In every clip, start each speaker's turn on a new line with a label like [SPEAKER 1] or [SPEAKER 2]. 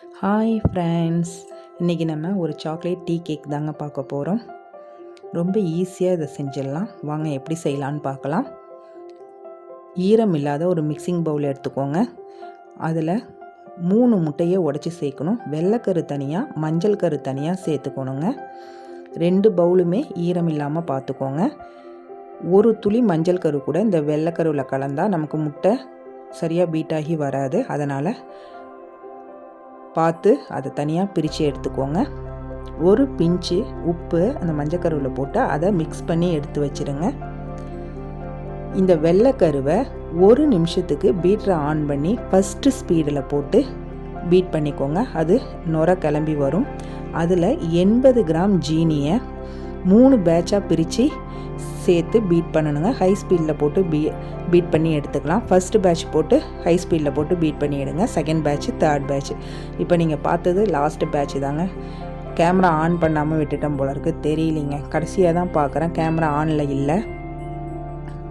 [SPEAKER 1] Hi friends இன்றைக்கி நம்ம ஒரு சாக்லேட் டீ கேக் தாங்க பார்க்க போகிறோம் ரொம்ப ஈஸியாக இதை செஞ்சிடலாம். வாங்க எப்படி செய்யலான்னு பார்க்கலாம். ஈரம் இல்லாத ஒரு மிக்சிங் பவுல் எடுத்துக்கோங்க. அதில் மூணு முட்டையை உடச்சி சேர்க்கணும். வெள்ளைக்கரு தனியாக மஞ்சள் கரு தனியாக சேர்த்துக்கணுங்க. ரெண்டு பவுலுமே ஈரம் இல்லாமல் பார்த்துக்கோங்க. ஒரு துளி மஞ்சள் கரு கூட இந்த வெள்ளைக்கருவில் கலந்தால் நமக்கு முட்டை சரியாக பீட்டாகி வராது. அதனால் பார்த்து அதை தனியாக பிரித்து எடுத்துக்கோங்க. ஒரு பிஞ்சு உப்பு அந்த மஞ்சக்கருவில் போட்டு அதை மிக்ஸ் பண்ணி எடுத்து வச்சிடுங்க இந்த வெள்ளைக்கருவை ஒரு நிமிஷத்துக்கு பீட்டரை ஆன் பண்ணி ஃபஸ்ட்டு ஸ்பீடில் போட்டு பீட் பண்ணிக்கோங்க. அது நுர கிளம்பி வரும். அதில் எண்பது கிராம் ஜீனியை மூணு பேட்சாக பிரித்து சேர்த்து பீட் பண்ணணுங்க. ஹை ஸ்பீடில் போட்டு பீ பீட் பண்ணி எடுத்துக்கலாம். ஃபஸ்ட்டு பேட்ச் போட்டு ஹை ஸ்பீடில் போட்டு பீட் பண்ணி எடுங்க. செகண்ட் பேட்ச் தேர்ட் பேட்ச் இப்போ நீங்கள் பார்த்தது லாஸ்ட்டு பேட்ச் தாங்க. கேமரா ஆன் பண்ணாமல் விட்டுட்டோம் போல இருக்குது தெரியலிங்க. கடைசியாக தான் பார்க்குறேன். கேமரா ஆனில் இல்லை.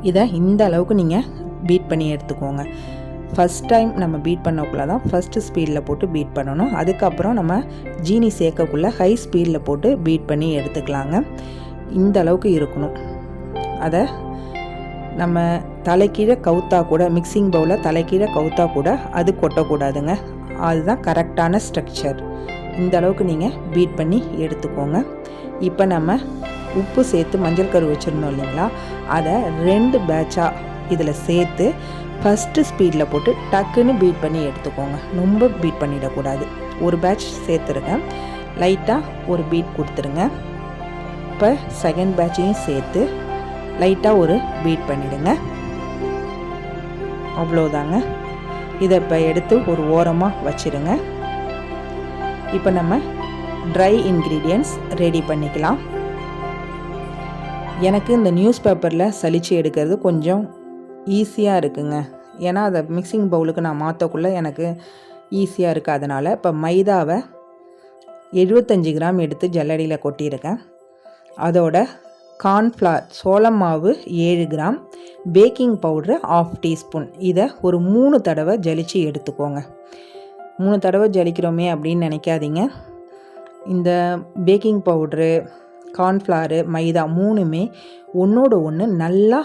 [SPEAKER 1] இதை இந்த அளவுக்கு நீங்கள் பீட் பண்ணி எடுத்துக்கோங்க. ஃபஸ்ட் டைம் நம்ம பீட் பண்ணக்குள்ளே தான் ஃபஸ்ட்டு ஸ்பீடில் போட்டு பீட் பண்ணணும். அதுக்கப்புறம் நம்ம ஜீனி சேர்க்கக்குள்ளே ஹை ஸ்பீடில் போட்டு பீட் பண்ணி எடுத்துக்கலாங்க. இந்த அளவுக்கு இருக்கணும். அதை நம்ம தலைக்கீழே கவுத்தா கூட மிக்சிங் பவுலில் தலைக்கீழே கவுத்தா கூட அது கொட்டக்கூடாதுங்க. அதுதான் கரெக்டான ஸ்ட்ரக்சர் இந்த அளவுக்கு நீங்கள் பீட் பண்ணி எடுத்துக்கோங்க. இப்போ நம்ம உப்பு சேர்த்து மஞ்சள் கரு வச்சுருந்தோம் இல்லைங்களா? அதை ரெண்டு பேட்சாக இதில் சேர்த்து ஃபஸ்ட்டு ஸ்பீடில் போட்டு டக்குன்னு பீட் பண்ணி எடுத்துக்கோங்க. ரொம்ப பீட் பண்ணிடக்கூடாது. ஒரு பேட்ச் சேர்த்துருங்க. லைட்டாக ஒரு பீட் கொடுத்துருங்க. இப்போ செகண்ட் பேட்சையும் சேர்த்து லைட்டாக ஒரு பீட் பண்ணிவிடுங்க அவ்வளோதாங்க இதை இப்போ எடுத்து ஒரு ஓரமாக வச்சுருங்க. இப்போ நம்ம ட்ரை இன்க்ரீடியன்ட்ஸ் ரெடி பண்ணிக்கலாம். எனக்கு இந்த நியூஸ் பேப்பரில் சலிச்சு எடுக்கிறது கொஞ்சம் ஈஸியாக இருக்குங்க. ஏன்னா அதை மிக்சிங் பவுலுக்கு நான் மாற்றக்குள்ளே எனக்கு ஈஸியாக இருக்குது அதனால் இப்போ மைதாவை எழுபத்தஞ்சி கிராம் எடுத்து ஜல்லடியில் கொட்டியிருக்கேன். அதோட கார்ன்ஃப்ளார் சோளம் மாவு ஏழு gram baking powder half teaspoon. இதை ஒரு மூணு தடவை ஜலித்து எடுத்துக்கோங்க. மூணு தடவை ஜலிக்கிறோமே அப்படின்னு நினைக்காதீங்க. இந்த பேக்கிங் பவுட்ரு கார்ன்ஃப்ளாரு மைதா மூணுமே ஒன்றோட ஒன்று நல்லா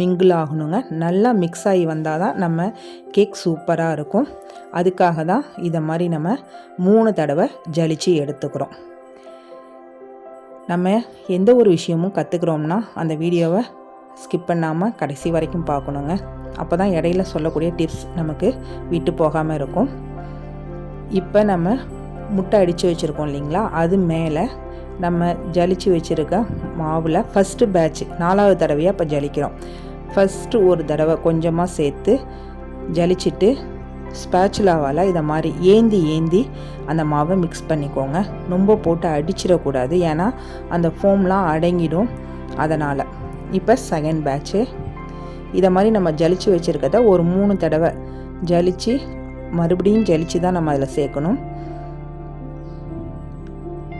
[SPEAKER 1] மிங்கிள் ஆகணுங்க. நல்லா மிக்ஸ் ஆகி வந்தால் தான் நம்ம கேக் சூப்பராக இருக்கும். அதுக்காக தான் இதை மாதிரி நம்ம மூணு தடவை ஜலித்து எடுத்துக்கிறோம். நம்ம எந்த ஒரு விஷயமும் கற்றுக்குறோம்னா அந்த வீடியோவை ஸ்கிப் பண்ணாமல் கடைசி வரைக்கும் பார்க்கணுங்க. அப்போ தான் இடையில சொல்லக்கூடிய டிப்ஸ் நமக்கு விட்டு போகாமல் இருக்கும். இப்போ நம்ம முட்டை அடித்து வச்சுருக்கோம் இல்லைங்களா? அது மேலே நம்ம ஜலிச்சு வச்சுருக்க மாவில் ஃபஸ்ட்டு பேட்ச் நாலாவது தடவையாக இப்போ ஜலிக்கிறோம். ஃபஸ்ட்டு ஒரு தடவை கொஞ்சமாக சேர்த்து ஜலிச்சிட்டு ஸ்பேச்சுலாவால் இதை மாதிரி ஏந்தி ஏந்தி அந்த மாவை மிக்ஸ் பண்ணிக்கோங்க. ரொம்ப போட்டு அடிச்சிடக்கூடாது. ஏன்னா அந்த ஃபோம்லாம் அடங்கிடும். அதனால். இப்போ செகண்ட் பேட்ச்சு இதை மாதிரி நம்ம ஜலிச்சு வச்சுருக்கத ஒரு மூணு தடவை ஜலிச்சு மறுபடியும் ஜலிச்சு தான் நம்ம அதில் சேர்க்கணும்.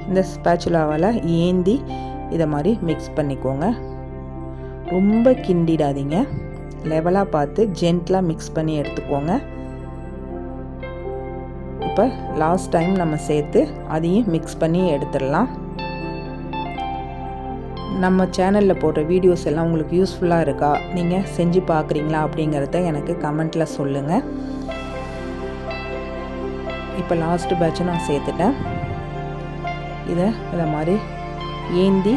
[SPEAKER 1] இந்த ஸ்பேச்சுலாவால் ஏந்தி இதை மாதிரி மிக்ஸ் பண்ணிக்கோங்க. ரொம்ப கிண்டிடாதீங்க. லெவலாக பார்த்து ஜென்ட்லாக மிக்ஸ் பண்ணி எடுத்துக்கோங்க. பருப்பை லாஸ்ட் டைம் நம்ம சேர்த்து அதையும் மிக்ஸ் பண்ணி எடுத்துடலாம். நம்ம சேனலில் போடுற வீடியோஸ் எல்லாம் உங்களுக்கு யூஸ்ஃபுல்லாக இருக்கா? நீங்கள் செஞ்சு பார்க்குறீங்களா அப்படிங்கிறத எனக்கு கமெண்ட்டில் சொல்லுங்கள் இப்போ லாஸ்ட்டு பேட்சை நான் சேர்த்துட்டேன். இதை இதை மாதிரி ஏந்தி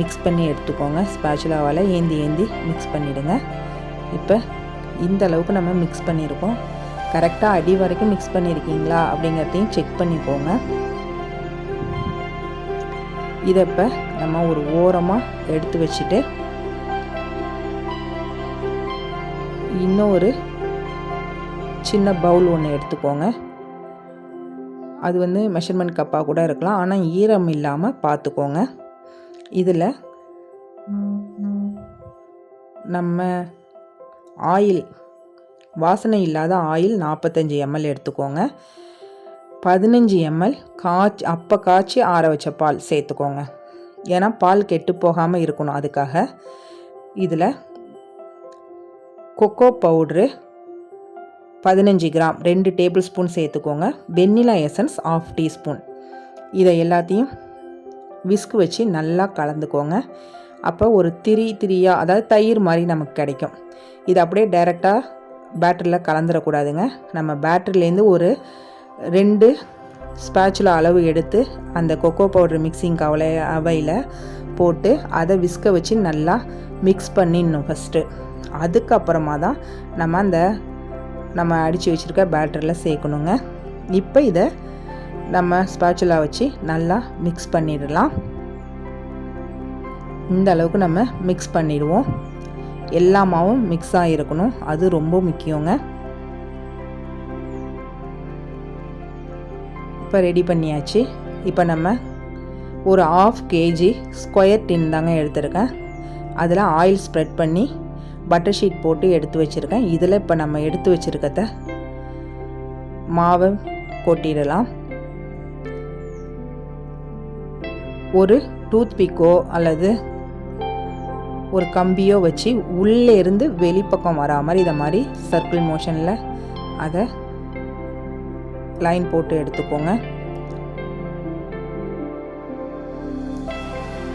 [SPEAKER 1] மிக்ஸ் பண்ணி எடுத்துக்கோங்க. ஸ்பேச்சுலாவால் ஏந்தி ஏந்தி மிக்ஸ் பண்ணிவிடுங்க இப்போ இந்த அளவுக்கு நம்ம மிக்ஸ் பண்ணியிருக்கோம். கரெக்டாக அடி வரைக்கும் மிக்ஸ் பண்ணியிருக்கீங்களா அப்படிங்கிறதையும் செக் பண்ணிக்கோங்க. இதை இப்போ நம்ம ஒரு ஓரமாக எடுத்து வச்சுட்டு இன்னொரு சின்ன பவுல் ஒன்று எடுத்துக்கோங்க. அது வந்து மெஷர்மெண்ட் கப்பாக கூட இருக்கலாம். ஆனால் ஈரம் இல்லாமல் பார்த்துக்கோங்க இதில் நம்ம ஆயில் வாசனை இல்லாத ஆயில் நாற்பத்தஞ்சி எம்எல் எடுத்துக்கோங்க. பதினஞ்சு எம்எல் காய்ச்சி அப்போ காய்ச்சி ஆற வச்ச பால் சேர்த்துக்கோங்க. ஏன்னா பால் கெட்டு போகாமல் இருக்கணும் அதுக்காக. இதில் கொக்கோ பவுட்ரு பதினஞ்சு கிராம் ரெண்டு டேபிள் ஸ்பூன் சேர்த்துக்கோங்க. வெண்ணிலா எசன்ஸ் ஆஃப் டீஸ்பூன் இதை எல்லாத்தையும் விஸ்க் வச்சு நல்லா கலந்துக்கோங்க. அப்போ ஒரு திரி திரியாக அதாவது தயிர் மாதிரி நமக்கு கிடைக்கும். இது அப்படியே டைரெக்டாக பேட்டரியில் கலந்துடக்கூடாதுங்க நம்ம பேட்டரிலேருந்து ஒரு ரெண்டு ஸ்பேச்சுலா அளவு எடுத்து அந்த கொக்கோ பவுடர் மிக்சிங் கவலை அவையில் போட்டு அதை விஸ்க வச்சு நல்லா மிக்ஸ் பண்ணிடணும் ஃபஸ்ட்டு அதுக்கப்புறமா தான் நம்ம அந்த நம்ம அடித்து வச்சுருக்க பேட்டரியில் சேர்க்கணுங்க. இப்போ இதை நம்ம ஸ்பேச்சுலா வச்சு நல்லா மிக்ஸ் பண்ணிடலாம். இந்த அளவுக்கு நம்ம மிக்ஸ் பண்ணிடுவோம். எல்லா மாவும் மிக்ஸ் ஆகிருக்கணும் அது ரொம்ப முக்கியங்க. இப்போ ரெடி பண்ணியாச்சு. இப்போ நம்ம ஒரு ஆஃப் கேஜி ஸ்கொயர் டின் தாங்க எடுத்திருக்கேன். அதில் ஆயில் ஸ்ப்ரெட் பண்ணி பட்டர் ஷீட் போட்டு எடுத்து வச்சுருக்கேன். இதில் இப்போ நம்ம எடுத்து வச்சுருக்கத மாவை கொட்டிடலாம். ஒரு டூத் பிக்கோ அல்லது ஒரு கம்பியோ வச்சு உள்ளே இருந்து வெளிப்பக்கம் வரா மாதிரி இதை மாதிரி சர்க்கிள் மோஷனில் அதை லைன் போட்டு எடுத்துக்கோங்க.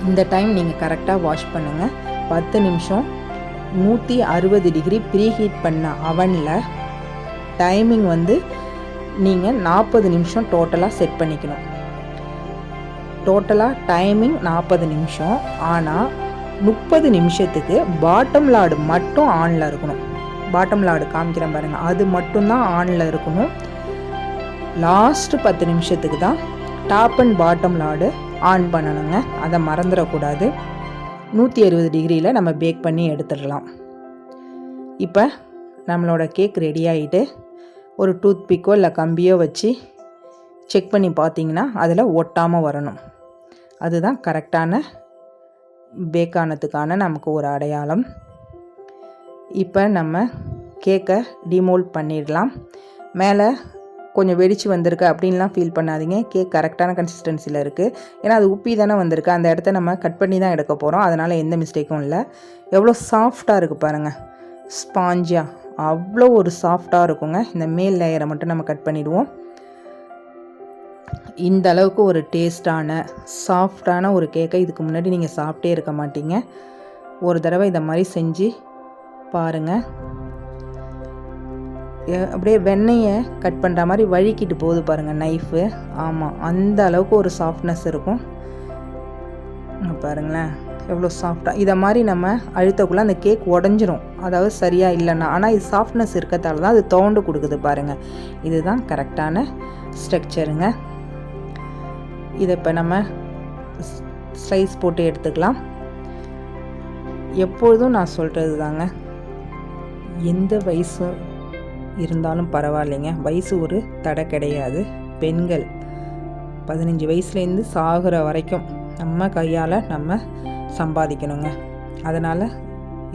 [SPEAKER 1] இந்த டைம் நீங்கள் கரெக்டாக வாஷ் பண்ணுங்கள் பத்து நிமிஷம் நூற்றி அறுபது டிகிரி ப்ரீ ஹீட் பண்ண அவனில் டைமிங் வந்து நீங்கள் நாற்பது நிமிஷம் டோட்டலாக செட் பண்ணிக்கணும். டோட்டலாக டைமிங் நாற்பது நிமிஷம். ஆனால் முப்பது நிமிஷத்துக்கு பாட்டம் லாடு மட்டும் ஆனில் இருக்கணும். பாட்டம் லாடு காமிக்கிறேன் பாருங்கள் அது மட்டும்தான் ஆனில் இருக்கணும். லாஸ்ட்டு பத்து நிமிஷத்துக்கு தான் top and bottom rod on பண்ணணுங்க. அதை மறந்துடக்கூடாது. நூற்றி அறுபது டிகிரியில் நம்ம பேக் பண்ணி எடுத்துடலாம். இப்போ நம்மளோட கேக் ரெடி ஆகிட்டு ஒரு டூத் பிக்கோ இல்லை கம்பியோ வச்சு செக் பண்ணி பார்த்தீங்கன்னா அதில் ஒட்டாமல் வரணும். அதுதான் கரெக்டான பேக்கானதுக்கான நமக்கு ஒரு அடையாளம். இப்போ நம்ம கேக்கை டிமோல்ட் பண்ணிடலாம். மேலே கொஞ்சம் வெடிச்சு வந்திருக்கு அப்படின்லாம் ஃபீல் பண்ணாதீங்க. கேக் கரெக்டான கன்சிஸ்டன்சியில் இருக்குது ஏன்னா அது உப்பி தானே வந்திருக்கு. அந்த இடத்த நம்ம கட் பண்ணி தான் எடுக்க போகிறோம் அதனால் எந்த மிஸ்டேக்கும் இல்லை. எவ்வளோ சாஃப்டாக இருக்குது பாருங்கள் ஸ்பாஞ்சியாக அவ்வளோ ஒரு சாஃப்டாக இருக்குங்க. இந்த மேல் லேயரை மட்டும் நம்ம கட் பண்ணிவிடுவோம் இந்த அளவுக்கு ஒரு டேஸ்டான சாஃப்டான ஒரு கேக்கை இதுக்கு முன்னாடி நீங்கள் சாப்பிட்டே இருக்க மாட்டீங்க. ஒரு தடவை இதை மாதிரி செஞ்சு பாருங்கள் அப்படியே வெண்ணெயை கட் பண்ணுற மாதிரி வழுக்கிட்டு போகுது பாருங்கள் நைஃபு ஆமாம் அந்த அளவுக்கு ஒரு சாஃப்ட்னஸ் இருக்கும். பாருங்களேன் எவ்வளோ சாஃப்டாக இதை மாதிரி நம்ம அழுத்தக்குள்ளே அந்த கேக் உடஞ்சிரும். அதாவது சரியாக இல்லைன்னா ஆனால் இது சாஃப்ட்னஸ் இருக்கிறதால தான் அது தோண்டு கொடுக்குது பாருங்கள் இதுதான் கரெக்டான ஸ்ட்ரக்சருங்க இதை இப்போ நம்ம ஸ்லைஸ் போட்டு எடுத்துக்கலாம். எப்பொழுதும் நான் சொல்கிறது தாங்க எந்த வயசு இருந்தாலும் பரவாயில்லைங்க. வயசு ஒரு தடை கிடையாது. பெண்கள் பதினஞ்சு வயசுலேருந்து சாகிற வரைக்கும் நம்ம கையால் நம்ம சம்பாதிக்கணுங்க. அதனால்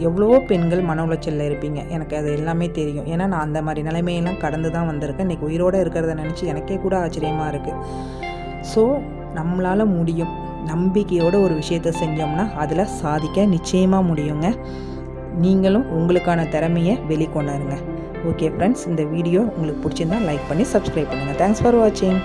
[SPEAKER 1] எவ்வளவோ பெண்கள் மன உளைச்சலில் இருப்பீங்க. எனக்கு அது எல்லாமே தெரியும். ஏன்னா நான் அந்த மாதிரி நிலைமையெல்லாம் கடந்து தான் வந்திருக்கேன். இன்றைக்கி உயிரோடு இருக்கிறத நினச்சி எனக்கே கூட ஆச்சரியமாக இருக்குது ஸோ நம்மளால் முடியும். நம்பிக்கையோட ஒரு விஷயத்த செஞ்சோம்னா அதில் சாதிக்க நிச்சயமாக முடியுங்க. நீங்களும் உங்களுக்கான திறமையை வெளிக்கொண்டாருங்க ஓகே ஃப்ரெண்ட்ஸ் இந்த வீடியோ உங்களுக்கு பிடிச்சிருந்தா லைக் பண்ணி சப்ஸ்கிரைப் பண்ணுங்கள் தேங்க்ஸ் ஃபார் வாட்சிங்